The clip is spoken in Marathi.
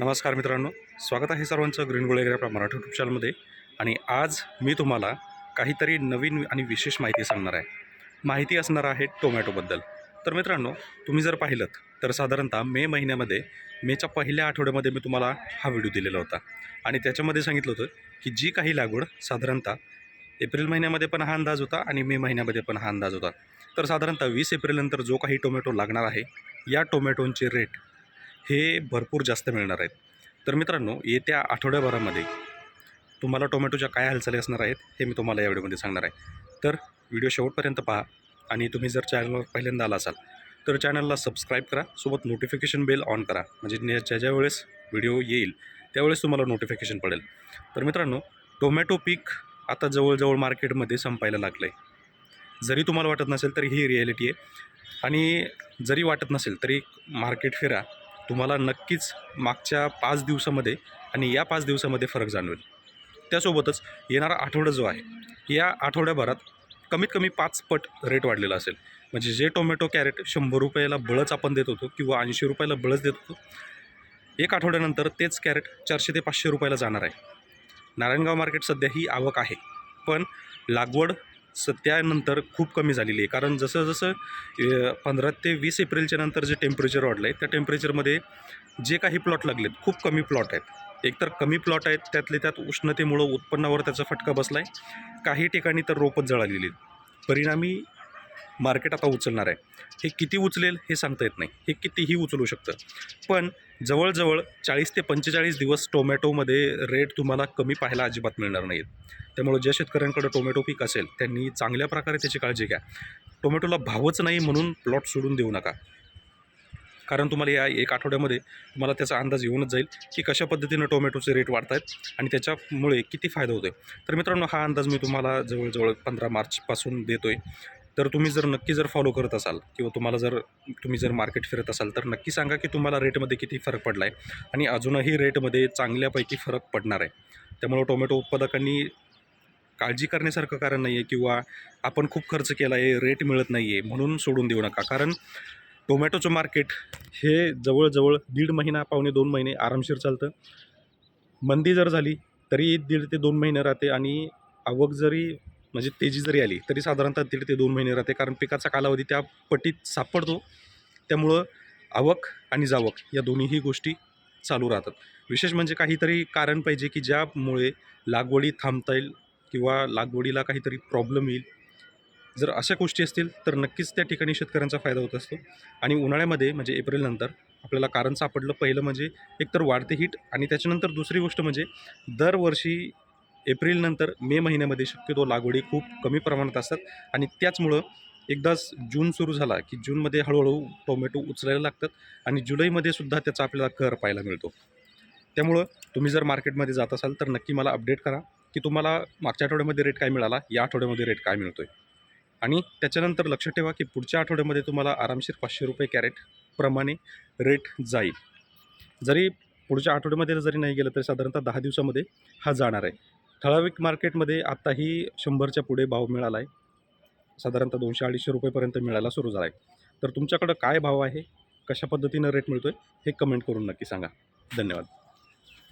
नमस्कार मित्रांनो स्वागत आहे सर्वांचं ग्रीन गोळेगर आपल्या मराठी यूट्यूब चॅनलमध्ये आणि आज मी तुम्हाला काहीतरी नवीन आणि विशेष माहिती सांगणार आहे. माहिती असणार आहे टोमॅटोबद्दल तर मित्रांनो तुम्ही जर पाहिलं तर साधारणतः मे महिन्यामध्ये मेच्या पहिल्या आठवड्यामध्ये मी तुम्हाला हा व्हिडिओ दिलेला होता. आणि त्याच्यामध्ये सांगितलं होतं की जी काही लागवड साधारणतः एप्रिल महिन्यामध्ये पण हा अंदाज होता आणि मे महिन्यामध्ये पण हा अंदाज होता. तर साधारणतः वीस एप्रिलनंतर जो काही टोमॅटो लागणार आहे या टोमॅटोंचे रेट हे भरपूर जास्त मिळणार आहेत. तर मित्रांनो येत्या आठवड्याभरामध्ये तुम्हाला टोमॅटोच्या काय हालचाली असणार आहेत हे मी तुम्हाला या व्हिडिओमध्ये सांगणार आहे. तर व्हिडिओ शेवटपर्यंत पहा आणि तुम्ही जर चॅनलवर पहिल्यांदा आला असाल तर चॅनलला सबस्क्राईब करा सोबत नोटिफिकेशन बेल ऑन करा. म्हणजे ज्या ज्या वेळेस व्हिडिओ येईल त्यावेळेस तुम्हाला नोटिफिकेशन पडेल. तर मित्रांनो टोमॅटो पीक आता जवळजवळ मार्केटमध्ये संपायला लागलं आहे जरी तुम्हाला वाटत नसेल तरी ही रिॲलिटी आहे. आणि जरी वाटत नसेल तरी मार्केट फिरा तुम्हाला नक्कीच मागच्या पाच दिवसामध्ये आणि या पाच दिवसामध्ये फरक जाणवेल. त्यासोबतच येणारा आठवडा जो आहे या आठवड्याभरात कमीत कमी पाच पट रेट वाढलेला असेल. म्हणजे जे टोमॅटो कॅरेट शंभर रुपयाला बळच आपण देत होतो किंवा ऐंशी रुपयाला बळच देत होतो एक आठवड्यानंतर तेच कॅरेट चारशे ते पाचशे रुपयाला जाणार आहे. नारायणगाव मार्केट सध्या ही आवक आहे पण लागवड स त्यानंतर खूप कमी झालेली आहे. कारण जसं जसं पंधरा ते वीस एप्रिलच्या नंतर जे टेम्परेचर वाढलं आहे त्या टेम्परेचरमध्ये जे काही प्लॉट लागलेत खूप कमी प्लॉट आहेत. एकतर कमी प्लॉट आहेत त्यातले त्यात उष्णतेमुळं उत्पन्नावर त्याचा फटका बसला आहे काही ठिकाणी तर रोपच जळालेली आहेत. परिणामी मार्केट आता उचलणार आहे. हे किती उचलेल हे सांगता येत नाही. हे कितीही उचलू शकतं. पण जवळजवळ चाळीस ते पंचेचाळीस दिवस टोमॅटोमध्ये रेट तुम्हाला कमी पाहायला अजिबात मिळणार नाहीत. त्यामुळे ज्या शेतकऱ्यांकडे टोमॅटो पीक असेल त्यांनी चांगल्या प्रकारे त्याची काळजी घ्या. टोमॅटोला भावच नाही म्हणून प्लॉट सोडून देऊ नका. कारण तुम्हाला या एक आठवड्यामध्ये तुम्हाला त्याचा अंदाज येऊनच जाईल की कशा पद्धतीनं टोमॅटोचे रेट वाढत आहेत आणि त्याच्यामुळे किती फायदा होतो आहे तर मित्रांनो हा अंदाज मी तुम्हाला जवळजवळ पंधरा मार्चपासून देतो आहे तर तुम्ही जर नक्की जर फॉलो करत असाल किंवा तुम्हाला जर तुम्ही जर मार्केट फिरत असाल तर नक्की सांगा की तुम्हाला रेटमध्ये किती फरक पडला आहे आणि अजूनही रेटमध्ये चांगल्यापैकी फरक पडणार आहे. त्यामुळं टोमॅटो उत्पादकांनी काळजी करण्यासारखं कारण नाही आहे किंवा आपण खूप खर्च केला आहे रेट मिळत नाही आहे म्हणून सोडून देऊ नका. कारण टोमॅटोचं मार्केट हे जवळजवळ दीड महिना पावणे दोन महिने आरामशीर चालतं. मंदी जर झाली तरी दीड ते दोन महिने राहते आणि आवक जरी म्हणजे तेजी जरी आली तरी साधारणतः दीड ते दोन महिने राहते. कारण पिकाचा कालावधी त्या पटीत सापडतो. त्यामुळं आवक आणि जावक या दोन्हीही गोष्टी चालू राहतात. विशेष म्हणजे काहीतरी कारण पाहिजे की ज्यामुळे लागवडी थांबता येईल किंवा लागवडीला काहीतरी प्रॉब्लेम येईल. जर अशा गोष्टी असतील तर नक्कीच त्या ठिकाणी शेतकऱ्यांचा फायदा होत असतो. आणि उन्हाळ्यामध्ये म्हणजे एप्रिलनंतर आपल्याला कारण सापडलं. पहिलं म्हणजे एकतर वाढते हीट आणि त्याच्यानंतर दुसरी गोष्ट म्हणजे दरवर्षी एप्रिलनंतर मे महिन्यामध्ये शक्यतो लागवडी खूप कमी प्रमाणात असतात. आणि त्याचमुळं एकदाच जून सुरू झाला की जूनमध्ये हळूहळू टोमॅटो उचलायला लागतात आणि जुलैमध्ये सुद्धा त्याचा आपल्याला कर पाहायला मिळतो. त्यामुळं तुम्ही जर मार्केटमध्ये जात असाल तर नक्की मला अपडेट करा की तुम्हाला मागच्या आठवड्यामध्ये रेट काय मिळाला या आठवड्यामध्ये रेट काय मिळतो आहे आणि त्याच्यानंतर लक्ष ठेवा की पुढच्या आठवड्यामध्ये तुम्हाला आरामशीर पाचशे रुपये कॅरेट प्रमाणे रेट जाईल. जरी पुढच्या आठवड्यामध्ये जरी नाही गेलं तरी साधारणतः दहा दिवसामध्ये हा जाणार आहे. ठराविक मार्केटमध्ये आत्ताही शंभरच्या पुढे भाव मिळाला आहे साधारणतः दोनशे अडीचशे रुपयेपर्यंत मिळायला सुरू झाला आहे तर तुमच्याकडं काय भाव आहे? कशा पद्धतीनं रेट मिळतो आहे हे कमेंट करून नक्की सांगा. धन्यवाद.